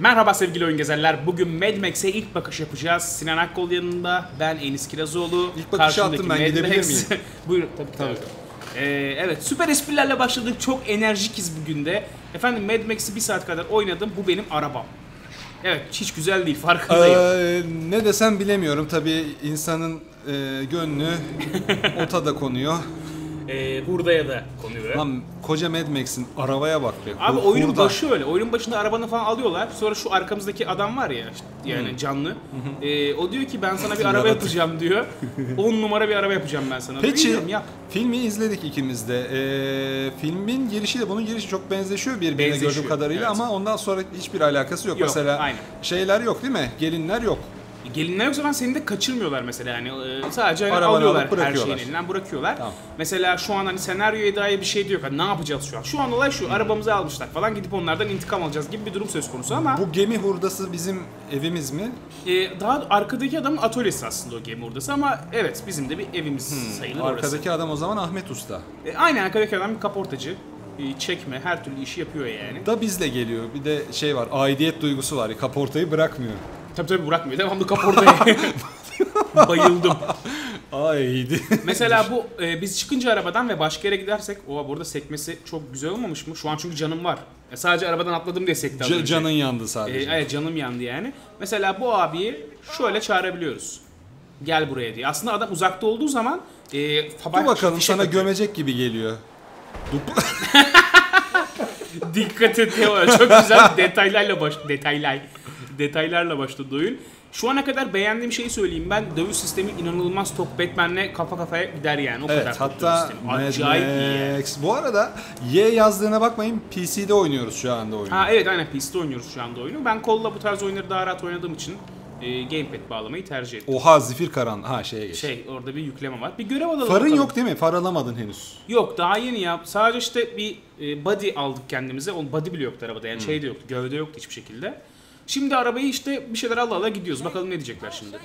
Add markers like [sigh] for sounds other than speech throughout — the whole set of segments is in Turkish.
Merhaba sevgili oyun gezerler. Bugün Mad Max'e ilk bakış yapacağız. Sinan Akkol yanında, ben Enis Kirazoğlu. İlk bakışı attım ben, Mad gidebilir Max. miyim? [laughs] Buyurun tabii tabii. Ee, evet süper esprilerle başladık. Çok enerjikiz bugün de. Efendim Mad Max'i bir saat kadar oynadım. Bu benim arabam. Evet hiç güzel değil farkındayım. Ee, ne desem bilemiyorum. Tabii insanın e, gönlü [laughs] ota da konuyor. Ee, hurdaya da konuyor. Lan koca Mad Max'in arabaya bak be. Abi Hur- oyunun hurda. başı öyle. Oyunun başında arabanı falan alıyorlar. Sonra şu arkamızdaki adam var ya işte yani canlı. Ee, o diyor ki ben sana bir araba yapacağım diyor. [laughs] 10 numara bir araba yapacağım ben sana. Peki Bilmiyorum, yap. filmi izledik ikimiz de. Ee, filmin girişiyle bunun girişi çok benzeşiyor birbirine Benzeşiyor, gördüğüm kadarıyla evet. ama ondan sonra hiçbir alakası yok. Yok, Mesela aynen. şeyler yok değil mi? Gelinler yok. Gelinler yoksa ben seni de kaçırmıyorlar mesela yani e, sadece hani Arabanı alıyorlar alıp her bırakıyorlar. şeyin elinden bırakıyorlar. Tamam. Mesela şu an hani senaryoya dair bir şey diyor. Ne yapacağız şu an? Şu an olay şu arabamızı almışlar falan gidip onlardan intikam alacağız gibi bir durum söz konusu ama Bu gemi hurdası bizim evimiz mi? e, daha arkadaki adamın atölyesi aslında o gemi oradası ama evet bizim de bir evimiz sayılır orası. Arkadaki adam o zaman Ahmet Usta. E, aynen arkadaki adam bir kaportacı. E, çekme her türlü işi yapıyor yani. Da bizle geliyor. Bir de şey var. Aidiyet duygusu var. Kaportayı bırakmıyor. Tabii tabii bırakmıyor. Devamlı kaportayı. [laughs] Bayıldım. Haydi. Mesela bu e, biz çıkınca arabadan ve başka yere gidersek o burada sekmesi çok güzel olmamış mı? Şu an çünkü canım var. E, sadece arabadan atladım diye sekti önce. canın yandı E, sadece. evet canım yandı yani. Mesela bu abiyi şöyle çağırabiliyoruz. Gel buraya diye. Aslında adam uzakta olduğu zaman e, Dur bakalım sana gömecek gibi geliyor. Dup- [laughs] Dikkat et ya. Çok güzel [laughs] detaylarla baş detaylar detaylarla başladı oyun. Şu ana kadar beğendiğim şeyi söyleyeyim. Ben dövüş sistemi inanılmaz top Batman'le kafa kafaya gider yani. O kadar evet top hatta Acayip iyi yani. Bu arada Y yazdığına bakmayın PC'de oynuyoruz şu anda oyunu. Ha evet aynen PC'de oynuyoruz şu anda oyunu. Ben kolla bu tarz oyunları daha rahat oynadığım için e, gamepad bağlamayı tercih ettim. Oha zifir karan. Ha şeye geç. Şey orada bir yükleme var. Bir görev alalım Farın bakalım. yok değil mi? Far alamadın henüz. Yok daha yeni ya. Sadece işte bir e, body aldık kendimize. O body bile yoktu arabada. Yani şey de yoktu. Gövde yoktu hiçbir şekilde. Şimdi arabayı işte bir şeyler ala ala gidiyoruz. Bakalım ne diyecekler şimdi.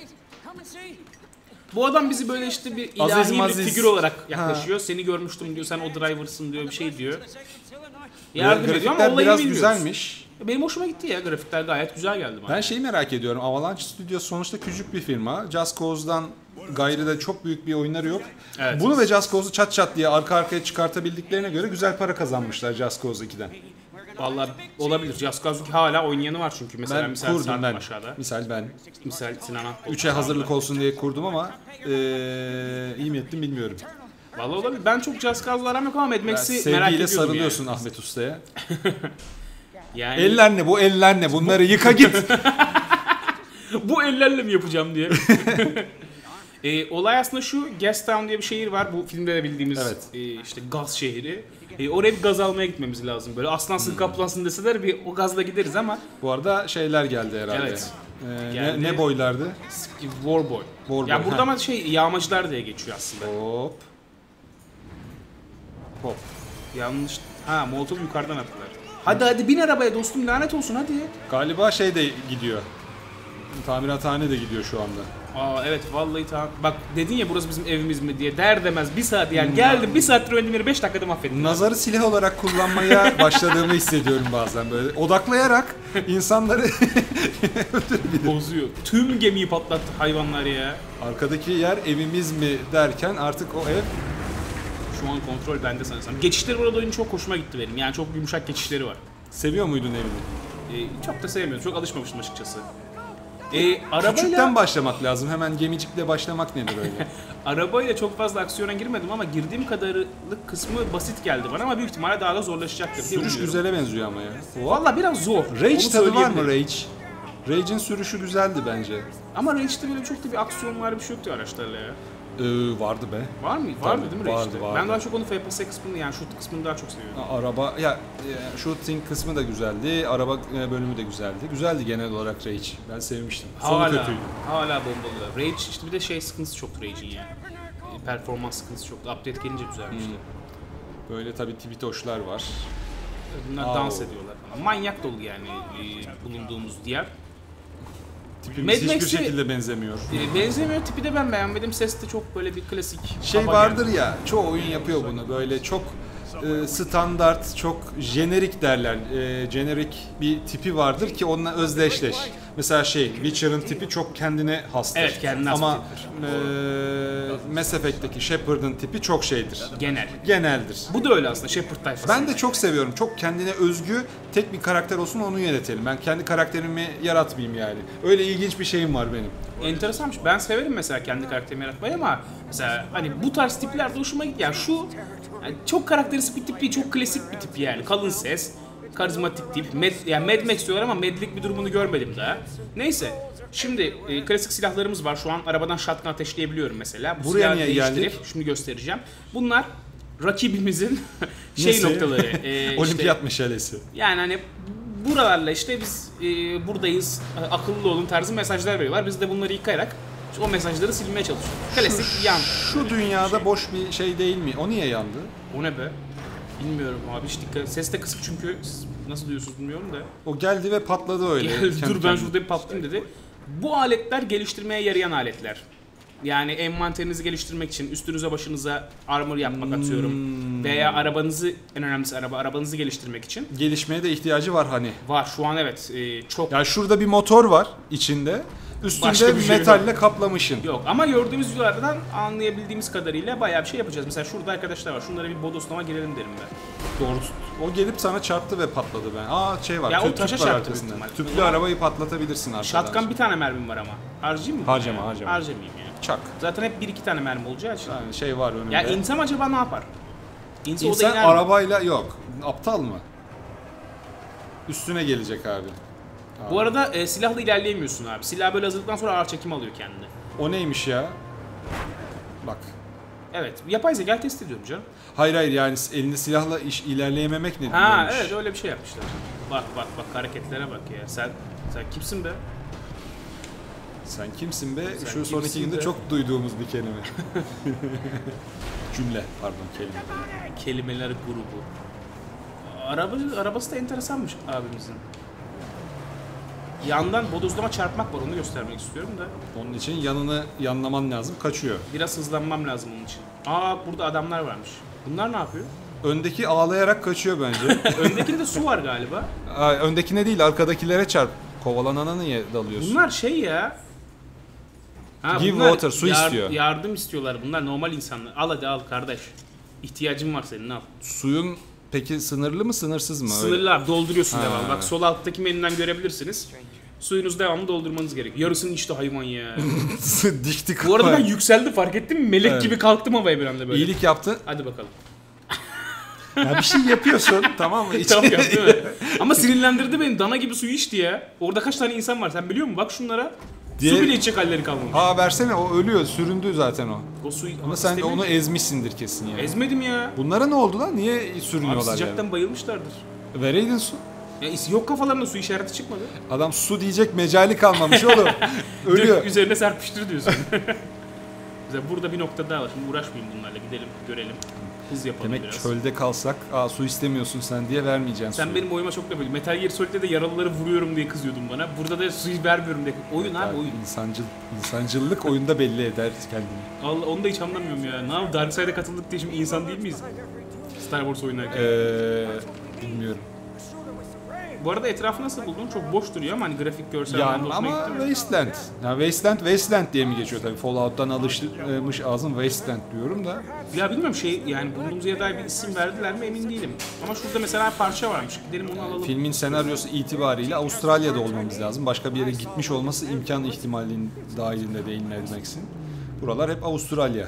Bu adam bizi böyle işte bir ilahi Aziz bir maziz. figür olarak yaklaşıyor. Seni görmüştüm diyor. Sen o driver'sın diyor. Bir şey diyor. Yardım ediyor ama Grafikler olayı biraz bilmiyoruz. güzelmiş. Benim hoşuma gitti ya. Grafikler gayet güzel geldi bana. Ben şeyi merak ediyorum. Avalanche Studios sonuçta küçük bir firma. Just Cause'dan gayrı da çok büyük bir oyunları yok. Evet. Bunu ve Just Cause'u çat çat diye arka arkaya çıkartabildiklerine göre güzel para kazanmışlar Just Cause 2'den. Vallahi olabilir. 2 hala oynayanı var çünkü. Mesela Ben misal kurdum ben. aşağıda. Misal ben. Misal Sinan Akkol. 3'e hazırlık olsun diye kurdum ama eee iyi mi ettim bilmiyorum. Vallahi olabilir. Ben çok Cause'la aram yok ama Mad Max'i merak sevgiyle ediyorum sarılıyorsun Ahmet Usta'ya. yani. [laughs] yani Eller ne bu eller ne bunları yıka git. [laughs] bu ellerle mi yapacağım diye. [laughs] e, olay aslında şu, Gastown diye bir şehir var. Bu filmde de bildiğimiz Evet. e, işte gaz şehri. E, oraya bir gaz almaya gitmemiz lazım. Böyle aslansın Hmm. kaplansın deseler bir o gazla gideriz ama bu arada şeyler geldi herhalde. Evet. Eee, Geldi. Ne, ne boylardı? Warboy. Warboy, Ya burada ha. ama şey yağmacılar diye geçiyor aslında. Hop. Hop. Yanlış. Ha Molotov yukarıdan attılar. Hadi hadi bin arabaya dostum lanet olsun hadi. Galiba şey de gidiyor. Tamirathane de gidiyor şu anda. Aa evet vallahi tamam. Bak dedin ya burası bizim evimiz mi diye der demez bir saat yani geldim bir saattir yeri 5 dakikada mahvettim. Nazarı silah olarak kullanmaya [laughs] başladığımı hissediyorum bazen böyle. Odaklayarak insanları [laughs] Bozuyor. Tüm gemiyi patlattı hayvanlar ya. arkadaki yer evimiz mi derken artık o ev Şu an kontrol bende sanırsam. Geçişleri burada oyunun çok hoşuma gitti benim. Yani çok yumuşak geçişleri var. seviyor muydun evini? Ee, çok da sevmiyorum. Çok alışmamıştım açıkçası. Ee, arabayla, Küçükten başlamak lazım. Hemen gemicikle başlamak nedir öyle? [laughs] arabayla çok fazla aksiyona girmedim ama girdiğim kadarlık kısmı basit geldi bana ama büyük ihtimalle daha da zorlaşacaktır. diye Sürüş güzele benziyor ama ya. Valla biraz zor. Rage Onu tadı var mı. Rage? Rage'in sürüşü güzeldi bence. Ama Rage'de böyle çok da bir aksiyon var bir şey yoktu araçlarla ya. Ee, vardı be. Var mı? Vardı değil mi vardı, Rage'de? vardı. Ben daha çok onu FPS kısmını yani shoot kısmını daha çok seviyorum. Ha, Araba ya e, shooting kısmı da güzeldi. Araba e, bölümü de güzeldi. Güzeldi genel olarak Rage. Ben sevmiştim. Sonu Hala, kötüydü. hala bombalı. Rage işte bir de şey sıkıntısı çoktu Rage'in yani. E, Performans sıkıntısı çoktu. Update gelince düzelmişti. Böyle tabii Twitoşlar var. Bunlar Aa. dans ediyorlar falan. Manyak dolu yani e, bulunduğumuz diğer. Tipimiz Mad hiçbir Max'i- şekilde benzemiyor. E, benzemiyor tipi de ben beğenmedim. Ses de çok böyle bir klasik. Şey vardır geldi. ya, çoğu oyun yapıyor bunu. Böyle çok e, standart, çok jenerik derler. E, jenerik bir tipi vardır ki onunla özdeşleş. Mesela şey, Witcher'ın tipi çok kendine hastır. Evet, kendine has Ama e, Mass Effect'teki Shepard'ın tipi çok şeydir. Genel. Geneldir. Bu da öyle aslında Shepard tayfası. Ben de çok seviyorum. Çok kendine özgü tek bir karakter olsun onu yönetelim. Ben kendi karakterimi yaratmayayım yani. Öyle ilginç bir şeyim var benim. Enteresanmış. Ben severim mesela kendi karakterimi yaratmayı ama mesela hani bu tarz tipler de hoşuma gidiyor. Yani şu yani çok karakteristik bir tip değil, çok klasik bir tip yani. Kalın ses, karizmatik tip. Mad, yani Mad Max diyorlar ama Mad'lik bir durumunu görmedim daha. Neyse. Şimdi e, klasik silahlarımız var. Şu an arabadan shotgun ateşleyebiliyorum mesela. Bu Buraya silahı niye değiştirip geldik? Şimdi göstereceğim. Bunlar rakibimizin [laughs] şey noktaları. [laughs] e, işte- Olimpiyat meşalesi. yani hani buralarla işte biz e, buradayız, e, akıllı olun tarzı mesajlar veriyorlar. Biz de bunları yıkayarak o mesajları silmeye çalışıyoruz. Klasik yan. Şu dünyada boş bir şey değil mi? O niye yandı? O ne be? Bilmiyorum abi hiç dikkat. Ses de kısık çünkü siz nasıl duyuyorsunuz bilmiyorum da. O geldi ve patladı öyle. Gel, [laughs] kendi dur ben şurada bir patlayayım dedi. Bu aletler geliştirmeye yarayan aletler. Yani envanterinizi geliştirmek için üstünüze başınıza armor yapmak Hmm. atıyorum. Veya arabanızı en önemlisi araba arabanızı geliştirmek için. Gelişmeye de ihtiyacı var hani. Var şu an evet e, çok Ya şurada bir motor var içinde. Başka Üstünde bir şey metalle kaplamışın. Yok ama gördüğümüz videolardan anlayabildiğimiz kadarıyla bayağı bir şey yapacağız. Mesela şurada arkadaşlar var. Şunlara bir bodoslama girelim derim ben. Doğru. O gelip sana çarptı ve patladı ben. Aa şey var. Ya o tüp- taşa tüp var çarptı büyük. Tüplü arabayı patlatabilirsin arkadan. Shotgun bir tane mermim var ama. Harcayayım mı? Harcama, Yani? harcama. Harcamayayım ya. Çak. Zaten hep bir iki tane mermi olacağı için. Yani şey var önünde. Ya insem acaba ne yapar? O da İnsan iner mi? arabayla yok. Aptal mı? Üstüne gelecek abi. Bu arada e, silahla ilerleyemiyorsun abi. Silah böyle hazırladıktan sonra ağır çekim alıyor kendini. O neymiş ya? Bak. Evet. Yapay zeka test ediyorum canım. Hayır hayır yani elinde silahla iş ilerleyememek ne Ha neymiş? evet öyle bir şey yapmışlar. Bak bak bak hareketlere bak ya. Sen sen kimsin be? Sen kimsin be? Sen Şu son iki günde be? çok duyduğumuz bir kelime. [laughs] Cümle pardon kelime. Kelimeler grubu. Araba, arabası da enteresanmış abimizin. Yandan bodozlama çarpmak var onu göstermek istiyorum da. Onun için yanını yanlaman lazım. Kaçıyor. Biraz hızlanmam lazım onun için. Aa burada adamlar varmış. Bunlar ne yapıyor? Öndeki ağlayarak kaçıyor bence. [laughs] Öndekinde su var galiba. Aa, öndekine değil arkadakilere çarp. Kovalanana niye dalıyorsun? Bunlar şey ya. Ha, Give bunlar water, su istiyor. Yardım istiyorlar. Bunlar normal insanlar. Al hadi al kardeş. İhtiyacın var senin al. Suyun peki sınırlı mı sınırsız mı? Öyle. Sınırlı abi dolduruyorsun Ha. devamlı. Bak sol alttaki menüden görebilirsiniz. Suyunuzu devamlı doldurmanız gerekiyor. Yarısını içti hayvan ya. [laughs] Dikti Bu arada ben yükseldi fark ettin mi? Melek Evet. gibi kalktım havaya bir anda böyle. İyilik yaptın. Hadi bakalım. Ya bir şey yapıyorsun [laughs] tamam mı? İç- Tamam ya değil mi? [laughs] Ama sinirlendirdi beni. Dana gibi suyu içti ya. Orada kaç tane insan var sen biliyor musun? Bak şunlara. Diğer- Su bile içecek halleri kalmamış. Ha versene o ölüyor süründü zaten o. O suyu Ama sen de onu ezmişsindir kesin yani. ezmedim ya. Bunlara ne oldu lan? Niye Abi sürünüyorlar sıcaktan yani? bayılmışlardır. Vereydin su. Ya yok kafalarında su işareti çıkmadı. Adam su diyecek mecali kalmamış oğlum. [laughs] Ölüyor. Direkt üzerine serpiştir diyorsun. [laughs] Burada bir nokta daha var. Şimdi uğraşmayayım bunlarla. Gidelim, görelim. Hız yapalım Demek biraz. çölde kalsak, aa su istemiyorsun sen diye vermeyeceksin Sen suyu. benim oyuma çok böyle Metal Gear Solid'de de yaralıları vuruyorum diye kızıyordun bana. Burada da suyu vermiyorum diye. Oyun abi oyun. İnsancıl, insancıllık oyunda belli eder kendini. Allah onu da hiç anlamıyorum ya. Ne yapayım Darkside'a katıldık diye şimdi insan değil miyiz? Star Wars oynarken. Ee, bilmiyorum. Bu arada etrafı nasıl buldun? Çok boş duruyor ama hani grafik görsel Ya ama? Wasteland. Ya Wasteland, Wasteland diye mi geçiyor tabii. Fallout'tan alışmış ağzım Wasteland diyorum da. Ya bilmiyorum şey yani bulunduğumuz yere dair bir isim verdiler mi emin değilim. Ama şurada mesela parça varmış. Gidelim onu alalım. Filmin senaryosu itibariyle Avustralya'da olmamız lazım. Başka bir yere gitmiş olması imkan ihtimalinin dahilinde değil Mad Max'in. Buralar hep Avustralya.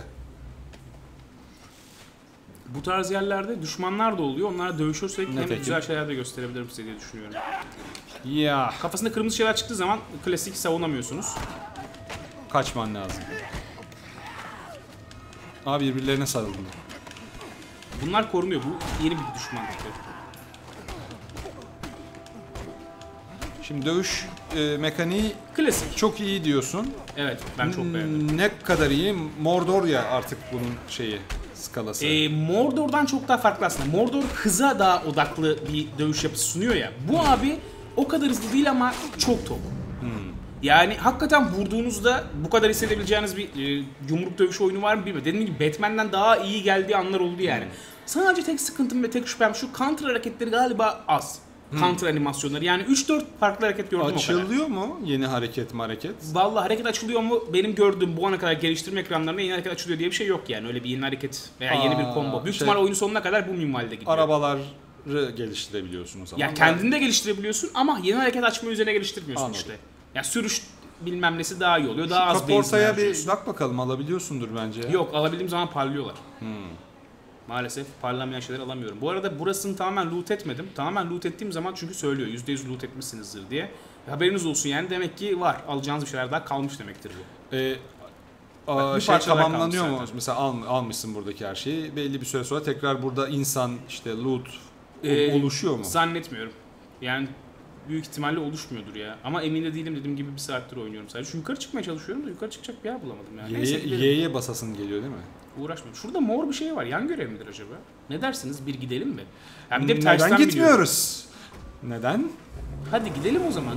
Bu tarz yerlerde düşmanlar da oluyor. Onlarla dövüşürsek hem Nitekim. güzel şeyler de gösterebilirim size diye düşünüyorum. Ya Kafasında kırmızı şeyler çıktığı zaman klasik savunamıyorsunuz. kaçman lazım. Abi birbirlerine sarıldılar. Bunlar korunuyor. Bu yeni bir düşman tipi. Şimdi dövüş e, mekaniği Klasik. çok iyi diyorsun. Evet ben çok beğendim. Ne kadar iyi? Mordor ya artık bunun şeyi skalası. Ee, Mordor'dan çok daha farklı aslında. Mordor hıza daha odaklı bir dövüş yapısı sunuyor ya. Bu abi o kadar hızlı değil ama çok tok. Yani hakikaten vurduğunuzda bu kadar hissedebileceğiniz bir e, yumruk dövüş oyunu var mı bilmiyorum. Dediğim gibi Batman'den daha iyi geldiği anlar oldu yani. Sadece tek sıkıntım ve tek şüphem şu counter hareketleri galiba az. Counter animasyonları. Yani 3-4 farklı hareket gördüm o kadar. Açılıyor mu yeni hareket mi hareket? Vallahi hareket açılıyor mu? Benim gördüğüm bu ana kadar geliştirme ekranlarında yeni hareket açılıyor diye bir şey yok yani. Öyle bir yeni hareket veya yeni bir Aa, combo. Büyük şey- ihtimal oyunun sonuna kadar bu minvalde gidiyor. Arabaları geliştirebiliyorsunuz ama. Ya kendinde geliştirebiliyorsun ama yeni hareket açma üzerine geliştirmiyorsun Anladım. işte. Ya sürüş bilmem nesi daha iyi oluyor. Daha az benzin Kaportaya bir harcıyorsun. bak bakalım alabiliyorsundur bence. Yok alabildiğim zaman parlıyorlar. Maalesef parlamayan şeyler alamıyorum. Bu arada burasını tamamen loot etmedim. Tamamen loot ettiğim zaman çünkü söylüyor %100 loot etmişsinizdir diye. Haberiniz olsun yani demek ki var. Alacağınız bir şeyler daha kalmış demektir bu. Ee, aa, bir şey tamamlanıyor mu? zaten. Mesela al, almışsın buradaki her şeyi. Belli bir süre sonra tekrar burada insan işte loot Ee, oluşuyor mu? Zannetmiyorum. Yani büyük ihtimalle oluşmuyordur ya. Ama emin de değilim dediğim gibi bir saattir oynuyorum sadece. Çünkü yukarı çıkmaya çalışıyorum da yukarı çıkacak bir yer bulamadım yani. Y'ye basasın geliyor değil mi? Uğraşmıyorum. Şurada mor bir şey var. Yan görev midir acaba? Ne dersiniz? Bir gidelim mi? Ya bir de bir Neden biliyorum. gitmiyoruz? Neden? Hadi gidelim o zaman.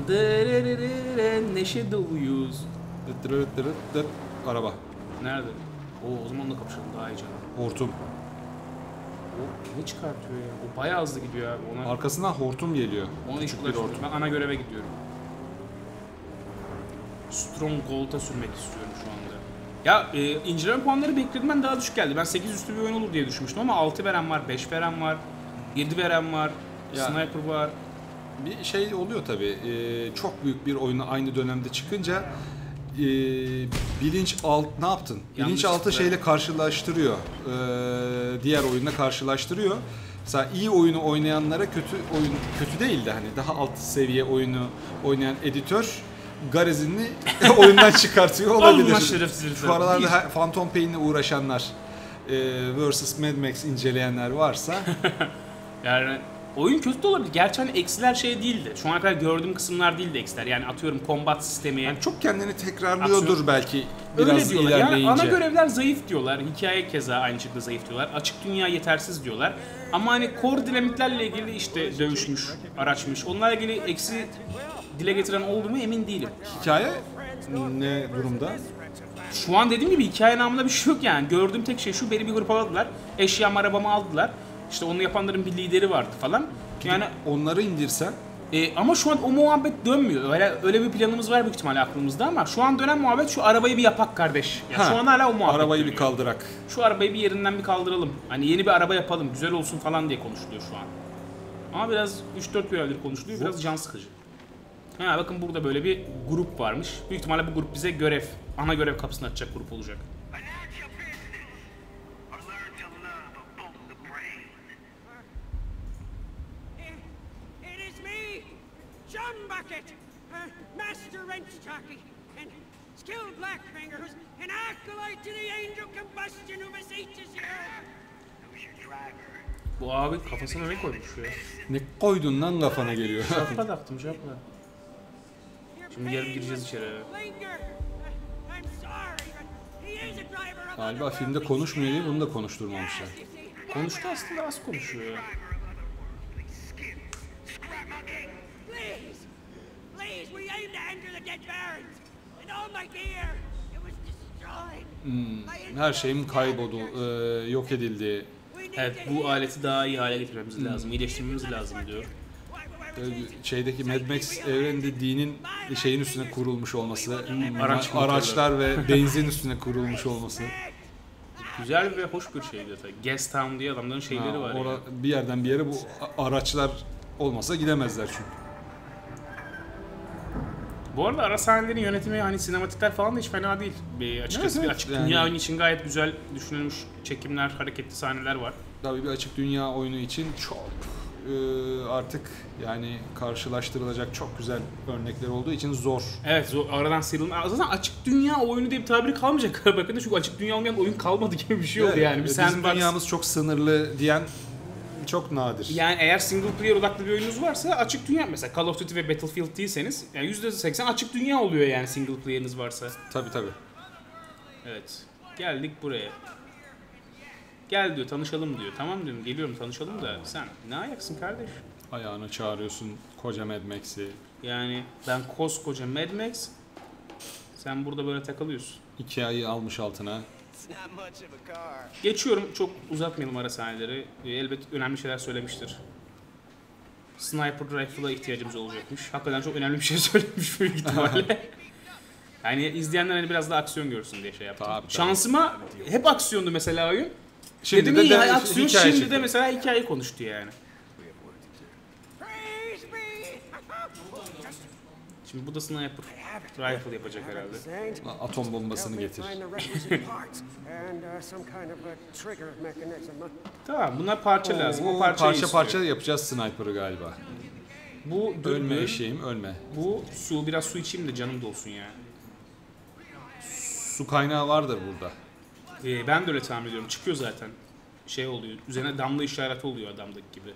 Neşe doluyuz. Araba. Nerede? Oo, o zaman onunla kapışalım daha heyecanlı. Hortum. O ne çıkartıyor ya? O bayağı hızlı gidiyor abi. Ona, Arkasından hortum geliyor. ona hiç hortum. Ben ana göreve gidiyorum. Stronghold'a sürmek istiyorum şu anda. Ya e, inceleme puanları beklediğimden daha düşük geldi. Ben 8 üstü bir oyun olur diye düşünmüştüm ama 6 veren var, 5 veren var, 7 veren var, Ya. Sniper var. Bir şey oluyor tabii. Ee, çok büyük bir oyunu aynı dönemde çıkınca ee, bilinç alt ne yaptın? Bilinç altı Yanlışlıkla. şeyle karşılaştırıyor. Ee, diğer oyunla karşılaştırıyor. Mesela iyi oyunu oynayanlara kötü oyun kötü değil de hani daha alt seviye oyunu oynayan editör garezini [laughs] oyundan çıkartıyor olabilir. Allah şerefsiz Şu aralarda Phantom Pain'le uğraşanlar e, versus Mad Max inceleyenler varsa [laughs] Yani oyun kötü de olabilir. Gerçi hani eksiler şey değildi. Şu ana kadar gördüğüm kısımlar değildi eksiler. Yani atıyorum combat sistemi. yani çok kendini tekrarlıyordur Aksiyon. belki Öyle biraz diyorlar. Yani ilerleyince. ana görevler zayıf diyorlar. Hikaye keza aynı şekilde zayıf diyorlar. Açık dünya yetersiz diyorlar. Ama hani core dinamiklerle ilgili işte dövüşmüş, araçmış. Onlarla ilgili eksi dile getiren oldu mu emin değilim. Hikaye ne durumda? Şu an dediğim gibi hikaye namında bir şey yok yani. Gördüğüm tek şey şu beni bir grup aldılar. Eşyam arabamı aldılar. İşte onu yapanların bir lideri vardı falan. Yani Onları indirsen E, ama şu an o muhabbet dönmüyor. Öyle, öyle bir planımız var büyük ihtimalle aklımızda ama şu an dönen muhabbet şu arabayı bir yapak kardeş. Ya Ha, şu an hala o muhabbet arabayı bir dönüyor. kaldırak. Şu arabayı bir yerinden bir kaldıralım. Hani yeni bir araba yapalım, güzel olsun falan diye konuşuluyor şu an. Ama biraz 3-4 görevdir konuşuluyor, biraz can sıkıcı. Ha bakın burada böyle bir grup varmış. Büyük ihtimalle bu grup bize görev, ana görev kapısını açacak grup olacak. Bu abi kafasına ne koymuş ya? Ne koydun lan kafana geliyor. Şapka taktım şapka. Şimdi pain gireceğiz içeri. Galiba filmde konuşmuyor diye bunu da konuşturmamışlar. Konuştu aslında az konuşuyor destroyed. My Her şeyim kayboldu, e, yok edildi. Evet bu aleti daha iyi hale getirmemiz lazım, iyileştirmemiz lazım diyor. Şeydeki Mad Max evreninde dinin şeyin üstüne kurulmuş olması, Araç araçlar ve [laughs] benzin üstüne kurulmuş olması. Güzel ve hoş bir şeydi tabii. Guest Town diye adamların şeyleri Ha, var. ora- yani. bir yerden bir yere bu araçlar olmasa gidemezler çünkü. Bu arada ara sahnelerin yönetimi hani sinematikler falan da hiç fena değil. Bir açıkçası Evet, bir açık Yani- dünya oyunu için gayet güzel düşünülmüş çekimler, hareketli sahneler var. Tabii bir açık dünya oyunu için çok artık yani karşılaştırılacak çok güzel örnekler olduğu için zor. Evet zor, aradan sıyrılma. Zaten açık dünya oyunu diye bir tabiri kalmayacak [laughs] bakın çünkü açık dünya olmayan oyun kalmadı gibi bir şey oldu Evet, yani. Bir bizim sandbox. dünyamız çok sınırlı diyen çok nadir. Yani eğer single player odaklı bir oyununuz varsa açık dünya mesela Call of Duty ve Battlefield değilseniz yani %80 açık dünya oluyor yani single player'ınız varsa. Tabii tabii. Evet. Geldik buraya. Gel diyor tanışalım diyor. Tamam diyorum geliyorum tanışalım da sen ne ayaksın kardeş? Ayağını çağırıyorsun koca Mad Max'i. Yani ben koskoca Mad Max sen burada böyle takılıyorsun. İki ayı almış altına. Geçiyorum çok uzatmayalım ara sahneleri. Ee, elbet önemli şeyler söylemiştir. Sniper rifle'a ihtiyacımız olacakmış. Hakikaten çok önemli bir şey [laughs] söylemiş büyük ihtimalle. yani izleyenler hani biraz da aksiyon görsün diye şey yaptım. Tabii, tabii. Şansıma hep aksiyondu mesela oyun. Şimdi Dedim de iyi de- hikaye şimdi çıktı. de mesela hikaye konuştu yani. Şimdi bu da sniper rifle yapacak herhalde. Atom bombasını getir. Tamam bunlar parça lazım. O parça istiyor. parça yapacağız sniper'ı galiba. Bu Ölme eşeğim ölme. bu su biraz su içeyim de canım dolsun ya. Su kaynağı vardır burada. Ee, ben de öyle tahmin ediyorum. Çıkıyor zaten. Şey oluyor. Üzerine damla işareti oluyor adamdaki gibi.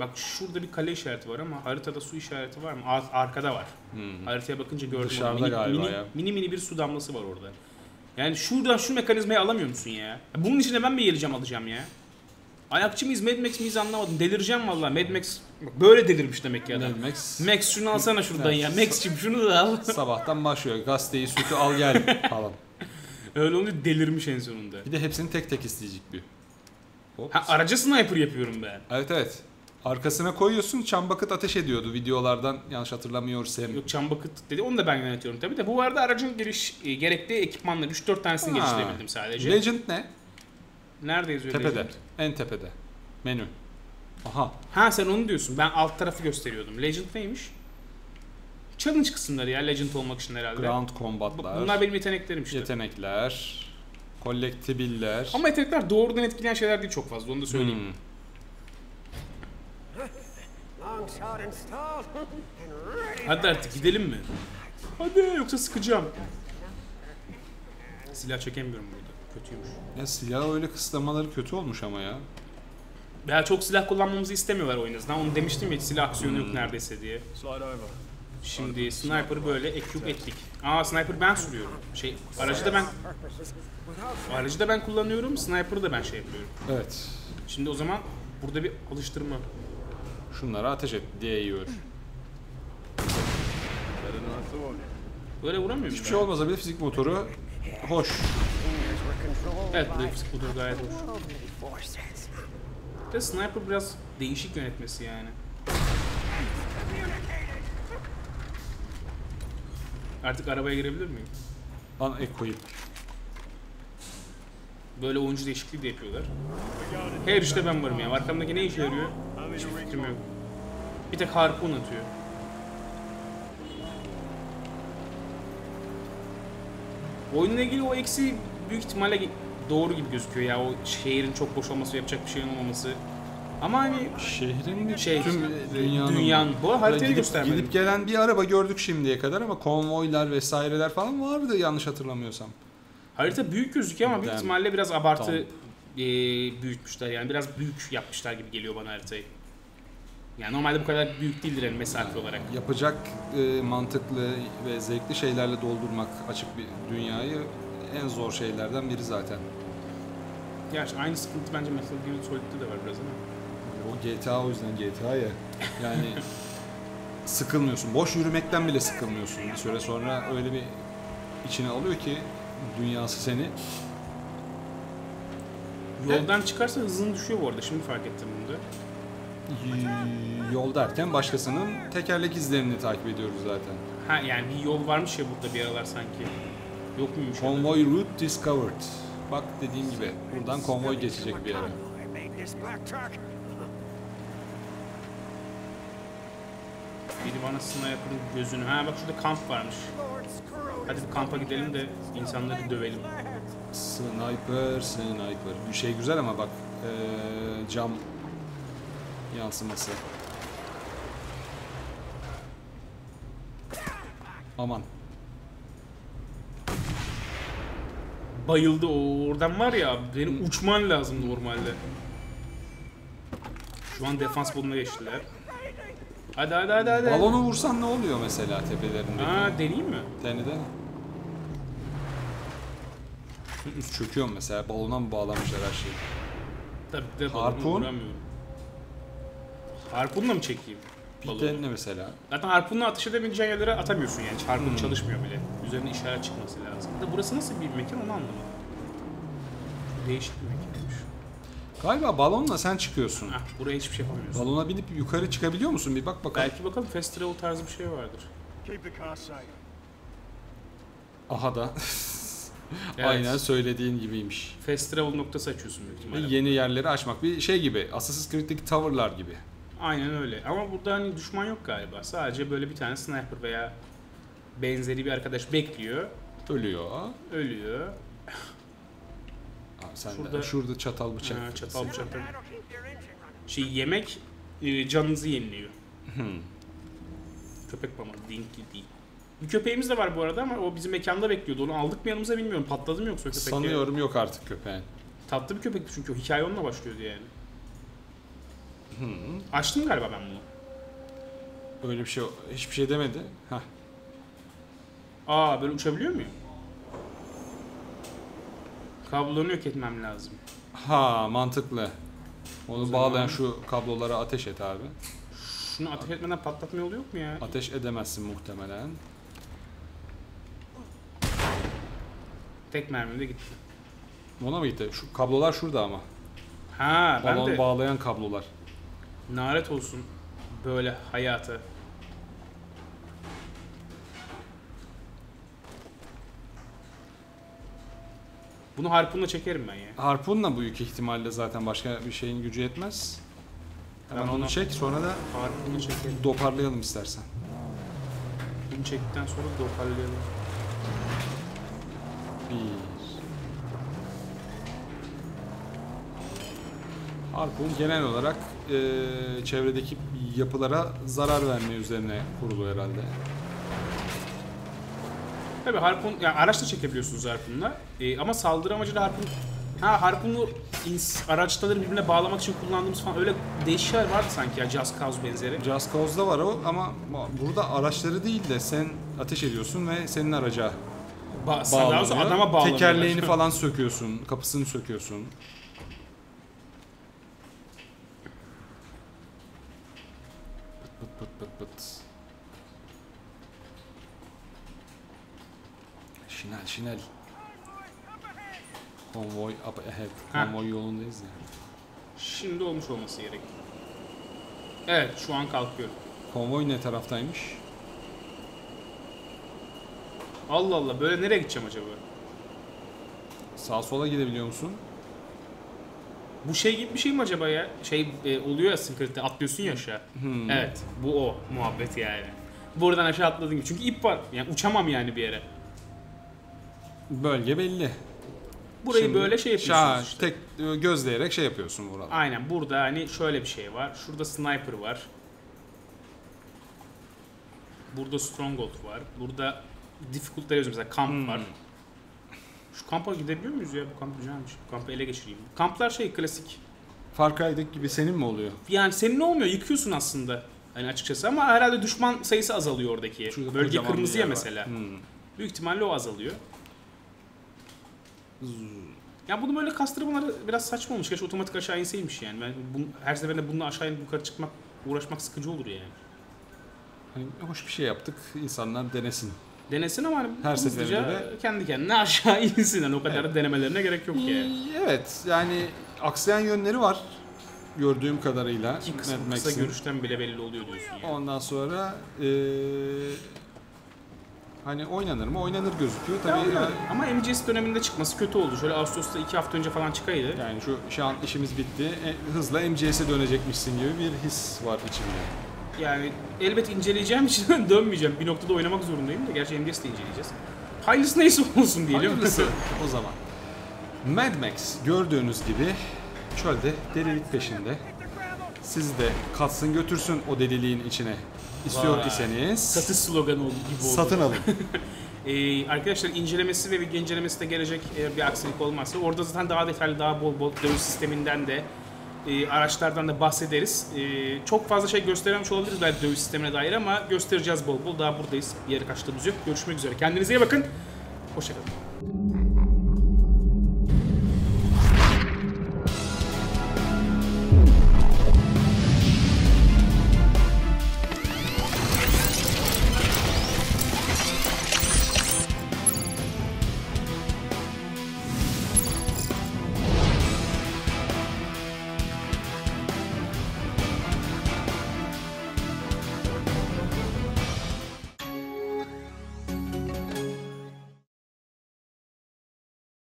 Bak şurada bir kale işareti var ama haritada su işareti var mı? Ar- arkada var. Haritaya bakınca gördüm. onu. Dışarıda mini, galiba mini, ya. mini mini bir su damlası var orada. Yani şuradan şu mekanizmayı alamıyor musun ya? Bunun içine ben mi geleceğim alacağım ya? Ayakçı mıyız Mad Max miyiz anlamadım. Delireceğim vallahi. Mad Max bak böyle delirmiş demek ki adam. Max Max şunu alsana şuradan ya. Max'cim şunu da al. sabahtan başlıyor. Gazeteyi sütü al gel [laughs] falan. Öyle olunca delirmiş en sonunda. Bir de hepsini tek tek isteyecek bir. Hop. Ha araca sniper yapıyorum ben. Evet evet. Arkasına koyuyorsun çam bakıt ateş ediyordu videolardan yanlış hatırlamıyorsam. Yok çam bakıt dedi. Onu da ben yönetiyorum tabii de. Bu arada aracın giriş e, gerekli ekipmanları 3-4 tanesini Ha. geliştirebildim sadece. Legend ne? Nerede yazıyor Tepede. Legend? En tepede. Menü. Aha. Ha sen onu diyorsun. Ben alt tarafı gösteriyordum. Legend neymiş? Challenge kısımları ya Legend olmak için herhalde. Ground combatlar. Bunlar benim yeteneklerim işte. Yetenekler. Collectible'ler. Ama yetenekler doğrudan etkileyen şeyler değil çok fazla. Onu da söyleyeyim. Hmm. Hadi artık gidelim mi? Hadi yoksa sıkacağım. Silah çekemiyorum burada. Kötüymüş. Ya silah öyle kısıtlamaları kötü olmuş ama ya. Ya çok silah kullanmamızı istemiyorlar oyun azından. Onu demiştim ya silah aksiyonu Hmm. yok neredeyse diye. Şimdi sniper'ı böyle equip ettik. Aa sniper ben sürüyorum. Şey aracı da ben aracı da ben kullanıyorum. Sniper'ı da ben şey yapıyorum. Evet. Şimdi o zaman burada bir alıştırma. Şunlara ateş et diye yiyor. Böyle vuramıyor? Hiçbir şey olmasa bile fizik motoru hoş. Evet bu fizik budur gayet hoş. De sniper biraz değişik yönetmesi yani. Artık arabaya girebilir miyim? Lan ek koyayım. Böyle oyuncu değişikliği de yapıyorlar. Her işte ben varım ya. Arkamdaki ne işe yarıyor? Hiçbir fikrim yok. Bir tek harpun atıyor. Oyunla ilgili o eksi büyük ihtimalle doğru gibi gözüküyor ya. O şehrin çok boş olması, yapacak bir şeyin olmaması. Ama hani Şehrin Şey, tüm dünyanın, dünyanın- bu haritayı gidip, göstermedim. gidip gelen bir araba gördük şimdiye kadar ama konvoylar vesaireler falan vardı yanlış hatırlamıyorsam. harita büyük gözüküyor ama büyük Damn. ihtimalle biraz abartı Tamam. eee, büyütmüşler. Yani biraz büyük yapmışlar gibi geliyor bana haritayı. Yani normalde bu kadar büyük değildir yani mesafe olarak. Yapacak e, mantıklı ve zevkli şeylerle doldurmak açık bir dünyayı en zor şeylerden biri zaten. Gerçi aynı sıkıntı bence Metal Gear Solid'de de var biraz ama. O GTA o yüzden GTA ya. Yani [laughs] sıkılmıyorsun. Boş yürümekten bile sıkılmıyorsun. Bir süre sonra öyle bir içine alıyor ki dünyası seni. Yoldan çıkarsa hızın düşüyor bu arada. Şimdi fark ettim bunu da. Y- Yol derken başkasının tekerlek izlerini takip ediyoruz zaten. Ha yani bir yol varmış ya burada bir aralar sanki. Yok muymuş? ya da? Convoy route discovered. Bak dediğim gibi buradan konvoy geçecek bir yere. I made this black truck. Biri bana sniper'ın gözünü... Ha bak şurada kamp varmış. Hadi bir kampa gidelim de insanları dövelim. Sniper, sniper. Bir şey güzel ama bak eee, cam yansıması. Aman. Bayıldı o oradan var ya benim uçman lazım normalde. Şu an defans boduna geçtiler. Hadi hadi hadi hadi. Balonu vursan ne oluyor mesela tepelerinde? Ha deneyeyim mi? Dene dene. Çöküyorum mesela. Balona mı bağlamışlar her şeyi? Tabii de Harpun? Harpunla mı çekeyim? Bir dene mesela. Zaten harpunla ateş edemeyeceğin yerlere atamıyorsun yani. Hmm. Harpun çalışmıyor bile. Üzerine işaret çıkması lazım. Da burası nasıl bir mekan onu anlamadım. Değişik bir mekanmış. Galiba balonla sen çıkıyorsun. Hah buraya hiçbir şey yapamıyorsun. Balona binip yukarı çıkabiliyor musun? Bir bak bakalım. Belki bakalım fast travel tarzı bir şey vardır. Aha da. [laughs] Evet. Aynen söylediğin gibiymiş. Fast travel noktası açıyorsun büyük Ve ihtimalle. yeni yerleri açmak. Bir şey gibi. Assassin's Creed'deki tower'lar gibi. Aynen öyle. Ama burada hani düşman yok galiba. Sadece böyle bir tane sniper veya benzeri bir arkadaş bekliyor. Ölüyor. Ölüyor. Sen Şurada- de şurada çatal bıçak. Ha, çatal bıçak. Şey yemek e, canınızı yeniliyor. Hmm. Köpek mamalı Dinky değil. Bir köpeğimiz de var bu arada ama o bizim mekanda bekliyordu. Onu aldık mı yanımıza bilmiyorum. Patladı mı yoksa köpek? Sanıyorum yok artık köpeğin. Tatlı bir köpekti çünkü o hikaye onunla başlıyordu yani. Hmm. Açtım galiba ben bunu. Öyle bir şey hiçbir şey demedi. Hah. Aa böyle uçabiliyor muyum? Kablonu yok etmem lazım. Ha mantıklı. Onu zaman- bağlayan şu kablolara ateş et abi. Şunu ateş etmeden patlatma yolu yok mu ya? Ateş edemezsin muhtemelen. Tek mermide gitti. Ona mı gitti? Şu kablolar şurada ama. Ha ben Balonu de bağlayan kablolar. nalet olsun böyle hayata. Bunu harpunla çekerim ben ya. Harpunla büyük ihtimalle zaten başka bir şeyin gücü yetmez. Hemen onu çek sonra da Harpunla çekerim. doparlayalım istersen. Bunu çektikten sonra toparlayalım. Bir. Harpun genel olarak eee, çevredeki yapılara zarar verme üzerine kurulu herhalde. Tabii harpun, yani araçla çekebiliyorsunuz harpunla. Ee, ama saldırı amacıyla harpun... Ha harpunu araçları birbirine bağlamak için kullandığımız falan öyle değişik şeyler vardı sanki ya Just Cause benzeri. Just Cause'da var o ama burada araçları değil de sen ateş ediyorsun ve senin araca Ba bağlanıyor. adama bağlanıyor. Tekerleğini [laughs] falan söküyorsun, kapısını söküyorsun. Şinel şinel. Konvoy up ahead. Ha. Konvoy yolundayız ya. Şimdi olmuş olması gerek. Evet şu an kalkıyorum. Konvoy ne taraftaymış? Allah Allah böyle nereye gideceğim acaba? Sağa sola gidebiliyor musun? Bu şey gibi bir şey mi acaba ya? Şey e, oluyor ya Secret'te atlıyorsun ya aşağı. Hmm. Evet bu o muhabbet yani. Buradan aşağı atladığın gibi. Çünkü ip var. Yani uçamam yani bir yere. Bölge belli. Burayı Şimdi böyle şey yapıyorsunuz şah- işte. Tek e, gözleyerek şey yapıyorsun burada. Aynen burada hani şöyle bir şey var. Şurada sniper var. Burada stronghold var. Burada difficult'lar yazıyor mesela kamp Hmm. var. Şu kampa gidebiliyor muyuz ya? Bu kamp güzelmiş. Kampı ele geçireyim. Kamplar şey klasik. Far Cry'deki gibi senin mi oluyor? Yani senin olmuyor? Yıkıyorsun aslında. Hani açıkçası ama herhalde düşman sayısı azalıyor oradaki. Şurada Bölge kocaman bir kırmızı yer ya var. mesela. Hmm. Büyük ihtimalle o azalıyor. Ya bunu böyle kastırmaları biraz saçma olmuş. Gerçi otomatik aşağı inseymiş yani. Ben bunu, her seferinde bununla aşağı inip yukarı çıkmak, uğraşmak sıkıcı olur yani. Hani hoş bir şey yaptık. İnsanlar denesin. Denesin ama hani Her seferinde kendi kendine aşağı [laughs] insin. Yani o kadar da denemelerine gerek yok yani. Evet yani aksayan yönleri var. Gördüğüm kadarıyla. Ki kısa, kısa görüşten bile belli oluyor diyorsun yani. Ondan sonra eee, hani oynanır mı? Oynanır gözüküyor. Tabii Ya, yani, ama MGS döneminde çıkması kötü oldu. Şöyle Ağustos'ta iki hafta önce falan çıkaydı. yani şu şu an işimiz bitti. E, hızla MCS'e dönecekmişsin gibi bir his var içimde. Yani elbet inceleyeceğim için [laughs] dönmeyeceğim. Bir noktada oynamak zorundayım da. Gerçi MGS'de inceleyeceğiz. Hayırlısı neyse olsun diyelim. Hayırlısı [laughs] o zaman. Mad Max gördüğünüz gibi çölde delilik peşinde. Sizi de katsın götürsün o deliliğin içine. İstiyor iseniz Satış sloganı gibi oldu. satın alın. [laughs] Ee, arkadaşlar incelemesi ve video incelemesi de gelecek eğer bir aksilik olmazsa. Orada zaten daha detaylı, daha bol bol dövüş sisteminden de e, araçlardan da bahsederiz. E, çok fazla şey gösterememiş olabiliriz belki dövüş sistemine dair ama göstereceğiz bol bol. Daha buradayız. Bir yere kaçtığımız yok. Görüşmek üzere. Kendinize iyi bakın. Hoşçakalın.